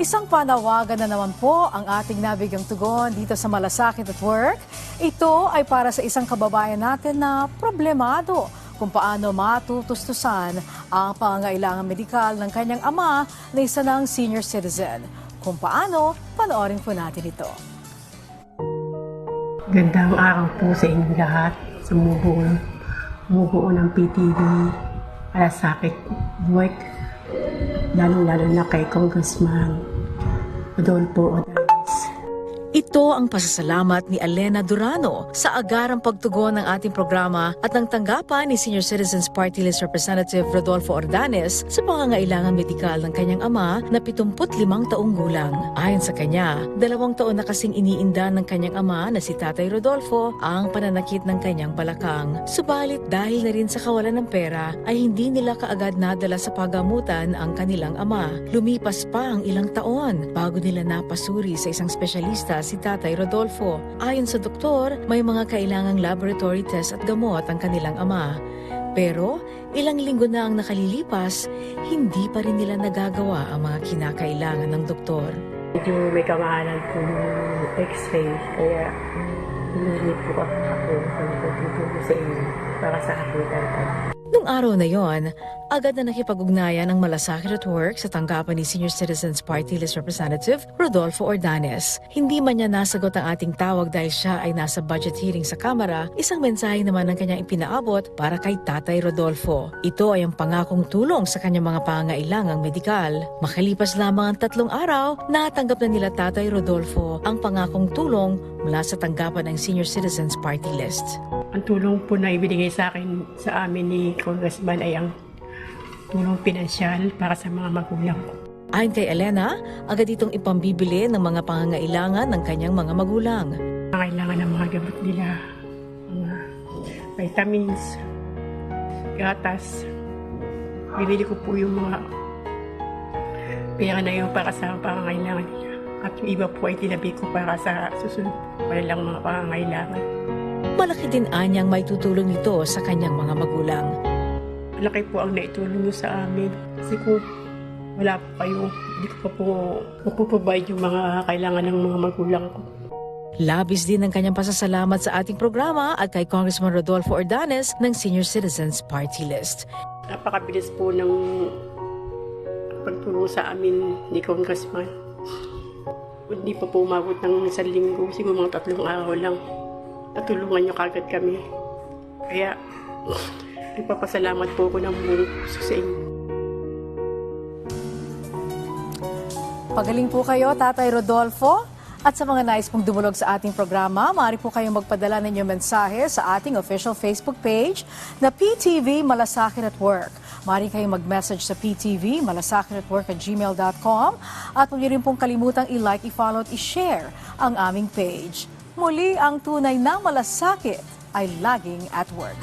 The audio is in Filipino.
Isang panawagan na naman po ang ating nabigang tugon dito sa Malasakit at Work. Ito ay para sa isang kababayan natin na problemado kung paano matutustusan ang pangangailangan medikal ng kanyang ama na isa ng senior citizen. Kung paano, panoorin po natin ito. Gandang araw po sa inyo lahat sa mubuo, mubuo ng PTV Alasakit Work lalong-lalo na kay Congressman Adolfo Odalis. Ito ang pasasalamat ni Elena Durano sa agarang pagtugon ng ating programa at ng tanggapan ni Senior Citizens Party List Representative Rodolfo Ordanes sa pangangailangan medikal ng kanyang ama na 75 taong gulang. Ayon sa kanya, dalawang taon na kasing iniinda ng kanyang ama na si Tatay Rodolfo ang pananakit ng kanyang balakang. Subalit dahil na rin sa kawalan ng pera ay hindi nila kaagad nadala sa pagamutan ang kanilang ama. Lumipas pa ang ilang taon bago nila napasuri sa isang espesyalista si Tatay Rodolfo. Ayon sa doktor, may mga kailangang laboratory test at gamot ang kanilang ama. Pero ilang linggo na ang nakalilipas, hindi pa rin nila nagagawa ang mga kinakailangan ng doktor. Medyo may kamahalan po yung x-ray, kaya hinulit po ako ako sa inyo para sa aking tatay. Nung araw na yon, agad na nakipag-ugnayan ang malasakit at work sa tanggapan ni Senior Citizens Party List Representative Rodolfo Ordanes. Hindi man niya nasagot ang ating tawag dahil siya ay nasa budget hearing sa Kamara, isang mensahe naman ang kanyang ipinaabot para kay Tatay Rodolfo. Ito ay ang pangakong tulong sa kanyang mga pangailangang medikal. Makalipas lamang ang tatlong araw, natanggap na nila Tatay Rodolfo ang pangakong tulong mula sa tanggapan ng Senior Citizens Party List. Ang tulong po na ibinigay sa akin sa amin ni Congressman ay ang tulong pinansyal para sa mga magulang ko. Ayon kay Elena, agad itong ipambibili ng mga pangangailangan ng kanyang mga magulang. Kailangan ng mga gamot nila, mga vitamins, gatas. Binili ko po yung mga pera na yun para sa pangangailangan nila. At yung iba po ay tinabi ko para sa susunod po lang mga pangangailangan. Malaki din anyang may tutulong nito sa kanyang mga magulang. Malaki po ang naitulong nyo sa amin. Kasi kung wala po kayo, hindi ko pa po mapoprovide yung mga kailangan ng mga magulang ko. Labis din ang kanyang pasasalamat sa ating programa at kay Congressman Rodolfo Ordanes ng Senior Citizens Party List. Napakabilis po ng pagtulong sa amin ni Congressman. Hindi pa po umabot ng isang linggo, siguro mga tatlong araw lang. Natulungan niyo kagad kami. Kaya, nagpapasalamat po ako ng buong puso sa inyo. Pagaling po kayo, Tatay Rodolfo. At sa mga nais pong dumulog sa ating programa, maaari po kayong magpadala ng inyong mensahe sa ating official Facebook page na PTV Malasakit at Work. Maaari kayong mag-message sa PTV Malasakit at Work at gmail.com at huwag niyo rin pong kalimutang i-like, i-follow at i-share ang aming page. Muli, ang tunay na malasakit ay laging at work.